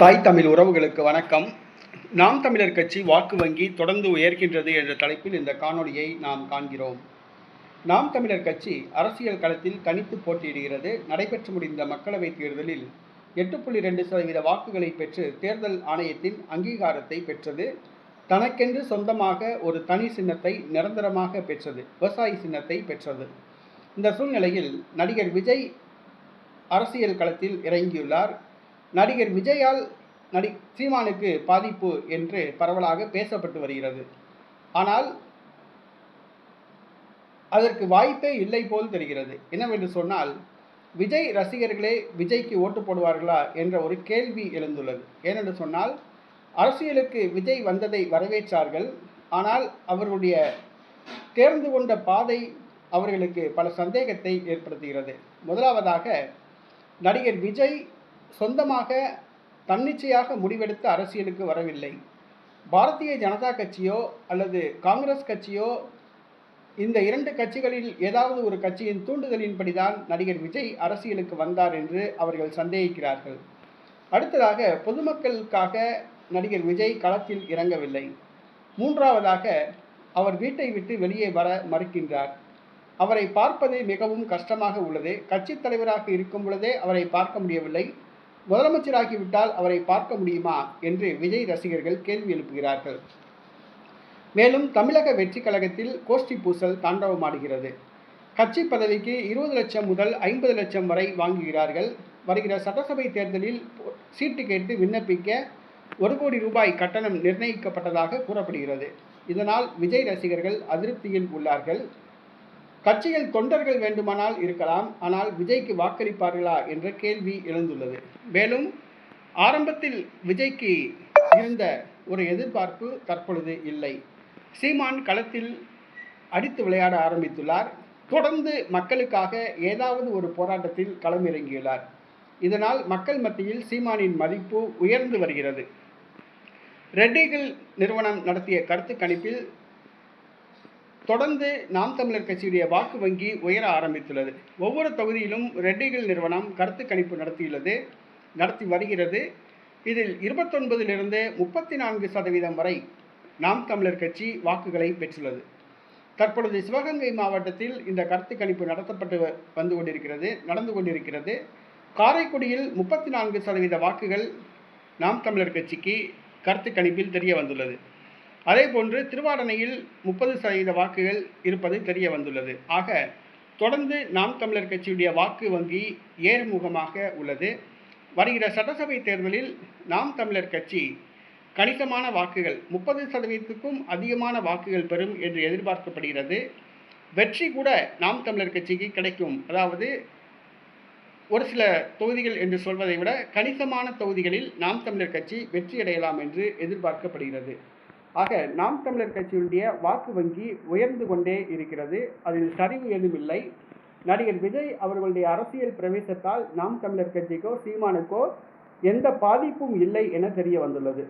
தாய் தமிழ் உறவுகளுக்கு வணக்கம். நாம் தமிழர் கட்சி வாக்கு வங்கி தொடர்ந்து உயர்கின்றது என்ற தலைப்பில் இந்த காணொளியை நாம் காண்கிறோம். நாம் தமிழர் கட்சி அரசியல் களத்தில் தனித்து போட்டியிடுகிறது. நடைபெற்று முடிந்த மக்களவைத் தேர்தலில் எட்டு புள்ளி ரெண்டு சதவீத வாக்குகளை பெற்று தேர்தல் ஆணையத்தின் அங்கீகாரத்தை பெற்றது. தனக்கென்று சொந்தமாக ஒரு தனி சின்னத்தை நிரந்தரமாக பெற்றது. விவசாயி சின்னத்தை பெற்றது. இந்த சூழ்நிலையில் நடிகர் விஜய் அரசியல் களத்தில் இறங்கியுள்ளார். நடிகர் விஜயால் நடி சீமானுக்கு பாதிப்பு என்று பரவலாக பேசப்பட்டு வருகிறது. ஆனால் அதற்கு வாய்ப்பே இல்லை போல் தெரிகிறது. என்னவென்று சொன்னால் விஜய் ரசிகர்களே விஜய்க்கு ஓட்டு போடுவார்களா என்ற ஒரு கேள்வி எழுந்துள்ளது. ஏனென்று சொன்னால் அரசியலுக்கு விஜய் வந்ததை வரவேற்றார்கள். ஆனால் அவருடைய தேர்ந்து கொண்ட பாதை அவர்களுக்கு பல சந்தேகத்தை ஏற்படுத்துகிறது. முதலாவதாக நடிகர் விஜய் சொந்தமாக தன்னிச்சையாக முடிவெடுத்து அரசியலுக்கு வரவில்லை. பாரதிய ஜனதா கட்சியோ அல்லது காங்கிரஸ் கட்சியோ இந்த இரண்டு கட்சிகளில் ஏதாவது ஒரு கட்சியின் தூண்டுதலின்படிதான் நடிகர் விஜய் அரசியலுக்கு வந்தார் என்று அவர்கள் சந்தேகிக்கிறார்கள். அடுத்ததாக பொதுமக்களுக்காக நடிகர் விஜய் களத்தில் இறங்கவில்லை. மூன்றாவதாக அவர் வீட்டை விட்டு வெளியே வர மறுக்கின்றார். அவரை பார்ப்பது மிகவும் கஷ்டமாக உள்ளது. கட்சித் தலைவராக இருக்கும் பொழுதே அவரை பார்க்க முடியவில்லை. முதலமைச்சராகிவிட்டால் அவரை பார்க்க முடியுமா என்று விஜய் ரசிகர்கள் கேள்வி எழுப்புகிறார்கள். மேலும் தமிழக வெற்றி கழகத்தில் கோஷ்டி பூசல் தாண்டவமாடுகிறது. கட்சி பதவிக்கு இருபது லட்சம் முதல் ஐம்பது லட்சம் வரை வாங்குகிறார்கள். வருகிற சட்டசபை தேர்தலில் சீட்டு கேட்டு விண்ணப்பிக்க ஒரு கோடி ரூபாய் கட்டணம் நிர்ணயிக்கப்பட்டதாக கூறப்படுகிறது. இதனால் விஜய் ரசிகர்கள் அதிருப்தியில் உள்ளார்கள். கட்சியில் தொண்டர்கள் வேண்டுமானால் இருக்கலாம் ஆனால் விஜய்க்கு வாக்களிப்பார்களா என்ற கேள்வி எழுந்துள்ளது. மேலும் ஆரம்பத்தில் விஜய்க்கு இருந்த ஒரு எதிர்பார்ப்பு தற்பொழுது இல்லை. சீமான் களத்தில் அடித்து விளையாட ஆரம்பித்துள்ளார். தொடர்ந்து மக்களுக்காக ஏதாவது ஒரு போராட்டத்தில் களமிறங்கியுள்ளார். இதனால் மக்கள் மத்தியில் சீமானின் மதிப்பு உயர்ந்து வருகிறது. ரெட்டிகள் நிறுவனம் நடத்திய கருத்து கணிப்பில் தொடர்ந்து நாம் தமிழர் கட்சியுடைய வாக்கு வங்கி உயர ஆரம்பித்துள்ளது. ஒவ்வொரு தொகுதியிலும் ரெட்டிகள் நிறுவனம் கருத்து கணிப்பு நடத்தியுள்ளது நடத்தி வருகிறது. இதில் இருபத்தொன்பதிலிருந்து முப்பத்தி நான்கு சதவீதம் வரை நாம் தமிழர் கட்சி வாக்குகளை பெற்றுள்ளது. தற்பொழுது சிவகங்கை மாவட்டத்தில் இந்த கருத்து கணிப்பு நடத்தப்பட்டு வந்து கொண்டிருக்கிறது நடந்து கொண்டிருக்கிறது. காரைக்குடியில் முப்பத்தி நான்கு சதவீத வாக்குகள் நாம் தமிழர் கட்சிக்கு கருத்து கணிப்பில் தெரிய வந்துள்ளது. அதே போன்று திருவாரணையில் முப்பது சதவீத வாக்குகள் இருப்பது தெரிய வந்துள்ளது. ஆக தொடர்ந்து நாம் தமிழர் கட்சியுடைய வாக்கு வங்கி ஏறுமுகமாக உள்ளது. வருகிற சட்டசபை தேர்தலில் நாம் தமிழர் கட்சி கணிசமான வாக்குகள் முப்பது சதவீதத்துக்கும் அதிகமான வாக்குகள் பெறும் என்று எதிர்பார்க்கப்படுகிறது. வெற்றி கூட நாம் தமிழர் கட்சிக்கு கிடைக்கும். அதாவது ஒரு சில தொகுதிகள் என்று சொல்வதை விட கணிசமான தொகுதிகளில் நாம் தமிழர் கட்சி வெற்றியடையலாம் என்று எதிர்பார்க்கப்படுகிறது. ஆக நாம் தமிழர் கட்சியினுடைய வாக்கு வங்கி உயர்ந்து கொண்டே இருக்கிறது. அதில் சரிவு எதுவும் இல்லை. நடிகர் விஜய் அவர்களுடைய அரசியல் பிரவேசத்தால் நாம் தமிழர் கட்சிக்கோ சீமானுக்கோ எந்த பாதிப்பும் இல்லை என தெரிய வந்துள்ளது.